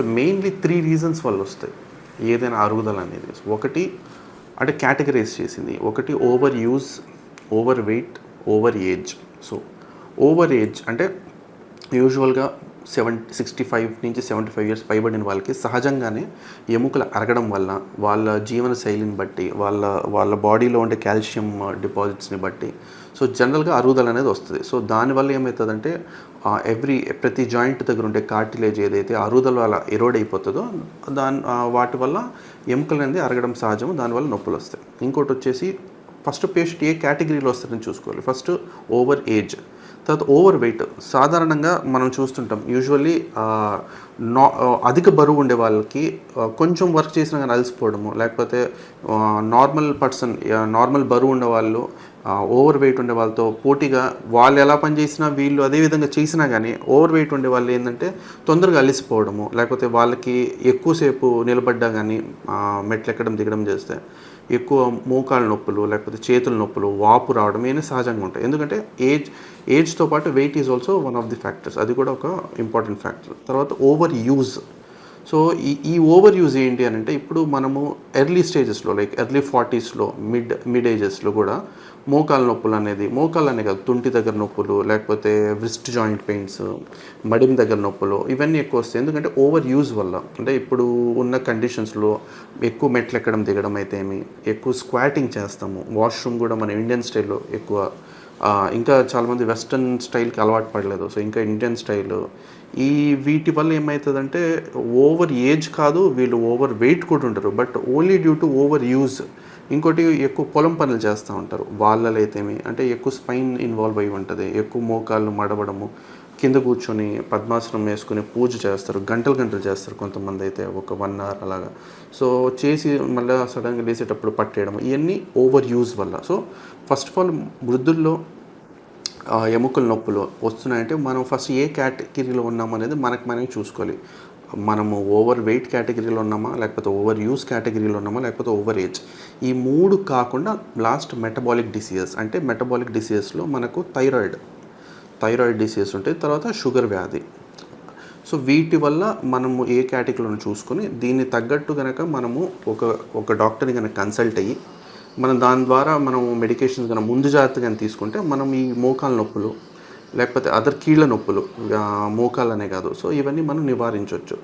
So mainly three reasons వల్ల వస్తాయి. ఏదైనా అరుగుదల అనేది ఒకటి అంటే కేటగరైజ్ చేసింది. ఒకటి over use over weight over age. So over age అంటే యూజువల్గా సెవెన్ సిక్స్టీ ఫైవ్ నుంచి సెవెంటీ ఫైవ్ ఇయర్స్ పైబడిన వాళ్ళకి సహజంగానే ఎముకలు అరగడం వల్ల వాళ్ళ జీవన శైలిని బట్టి వాళ్ళ వాళ్ళ బాడీలో ఉండే కాల్షియం డిపాజిట్స్ని బట్టి సో జనరల్గా అరుగుదల అనేది వస్తుంది. సో దానివల్ల ఏమవుతుందంటే ఎవ్రీ ప్రతి జాయింట్ దగ్గర ఉండే కార్టిలేజ్ ఏదైతే అరుగుదల వల్ల ఎరోడ్ అయిపోతుందో దాని వాటి వల్ల ఎముకలు అనేది అరగడం సహజం దానివల్ల నొప్పులు వస్తాయి. ఇంకోటి వచ్చేసి ఫస్ట్ పేషెంట్ ఏ కేటగిరీలో వస్తారని చూసుకోవాలి. First over age. తర్వాత ఓవర్ వెయిట్. సాధారణంగా మనం చూస్తుంటాం. యూజువల్లీ నా అధిక బరువు ఉండే వాళ్ళకి కొంచెం వర్క్ చేసినా కానీ అలసిపోవడము లేకపోతే నార్మల్ పర్సన్ నార్మల్ బరువు ఉండే వాళ్ళు ఓవర్ వెయిట్ ఉండే వాళ్ళతో పోటీగా వాళ్ళు ఎలా పని చేసినా వీళ్ళు అదే విధంగా చేసినా కానీ ఓవర్ వెయిట్ ఉండే వాళ్ళు ఏంటంటే తొందరగా అలసిపోవడము లేకపోతే వాళ్ళకి ఎక్కువసేపు నిలబడ్డా కానీ మెట్లు ఎక్కడం దిగడం చేస్తే ఎక్కువ మోకాళ్ళ నొప్పులు లేకపోతే చేతుల నొప్పులు వాపు రావడం ఏమైనా సహజంగా ఉంటాయి. ఎందుకంటే ఏజ్ ఏజ్తో పాటు weight is also one of the factors అది కూడా ఒక ఇంపార్టెంట్ ఫ్యాక్టర్ తర్వాత ఓవర్ యూజ్ సో ఈ ఈ ఓవర్ యూజ్ ఏంటి అని అంటే ఇప్పుడు మనము ఎర్లీ స్టేజెస్లో లైక్ ఎర్లీ ఫార్టీస్లో మిడ్ మిడ్ ఏజెస్లో కూడా మోకాల నొప్పులు అనేది మోకాలు అనే కాదు తుంటి దగ్గర నొప్పులు లేకపోతే వ్రిస్ట్ జాయింట్ పెయిన్స్ మడిం దగ్గర నొప్పులు ఇవన్నీ ఎక్కువ వస్తాయి. ఎందుకంటే ఓవర్ యూజ్ వల్ల అంటే ఇప్పుడు ఉన్న కండిషన్స్లో ఎక్కువ మెట్లు ఎక్కడం దిగడం అయితే ఏమి ఎక్కువ స్క్వాటింగ్ చేస్తాము. వాష్రూమ్ కూడా మన ఇండియన్ స్టైల్లో ఎక్కువ ఇంకా చాలామంది వెస్ట్రన్ స్టైల్కి అలవాటు పడలేదు. సో ఇంకా ఇండియన్ స్టైల్. ఈ వీటి వల్ల ఏమవుతుందంటే ఓవర్ ఏజ్ కాదు వీళ్ళు ఓవర్ వెయిట్ కూడా ఉంటారు but only due to over use. ఇంకోటి ఎక్కువ పొలం పనులు చేస్తూ ఉంటారు. వాళ్ళలో అంటే ఎక్కువ స్పైన్ ఇన్వాల్వ్ అయి ఉంటుంది. ఎక్కువ మోకాళ్ళు మడవడము. కింద కూర్చొని పద్మాసనం వేసుకుని పూజ చేస్తారు గంటలు గంటలు చేస్తారు కొంతమంది అయితే ఒక వన్ అవర్ అలాగా. సో చేసి మళ్ళీ సడన్గా లేసేటప్పుడు పట్టేయడం ఇవన్నీ ఓవర్ యూజ్ వల్ల సో ఫస్ట్ ఆఫ్ ఆల్ వృద్ధుల్లో ఎముకల నొప్పులు వస్తున్నాయంటే మనం ఫస్ట్ ఏ కేటగిరీలో ఉన్నామనేది మనకు మనం చూసుకోవాలి. మనము ఓవర్ వెయిట్ కేటగిరీలో ఉన్నామా లేకపోతే ఓవర్ యూస్ కేటగిరీలో ఉన్నామా లేకపోతే ఓవర్ ఏజ్ ఈ మూడు కాకుండా లాస్ట్ మెటబాలిక్ డిసీజెస్ అంటే మెటబాలిక్ డిసీజెస్లో మనకు థైరాయిడ్ థైరాయిడ్ డిసీజ్ ఉంటుంది తర్వాత షుగర్ వ్యాధి. సో వీటి వల్ల మనము ఏ కేటగిరీలో చూసుకొని దీన్ని తగ్గట్టు కనుక మనము ఒక ఒక డాక్టర్ని కనుక కన్సల్ట్ అయ్యి మనం దాని ద్వారా మనం మెడికేషన్స్ కనుక ముందు జాగ్రత్త కానీ తీసుకుంటే మనం ఈ మోకాల నొప్పులు లేకపోతే అదర్ కీళ్ళ నొప్పులు మోకాలు అనే కాదు. సో ఇవన్నీ మనం నివారించవచ్చు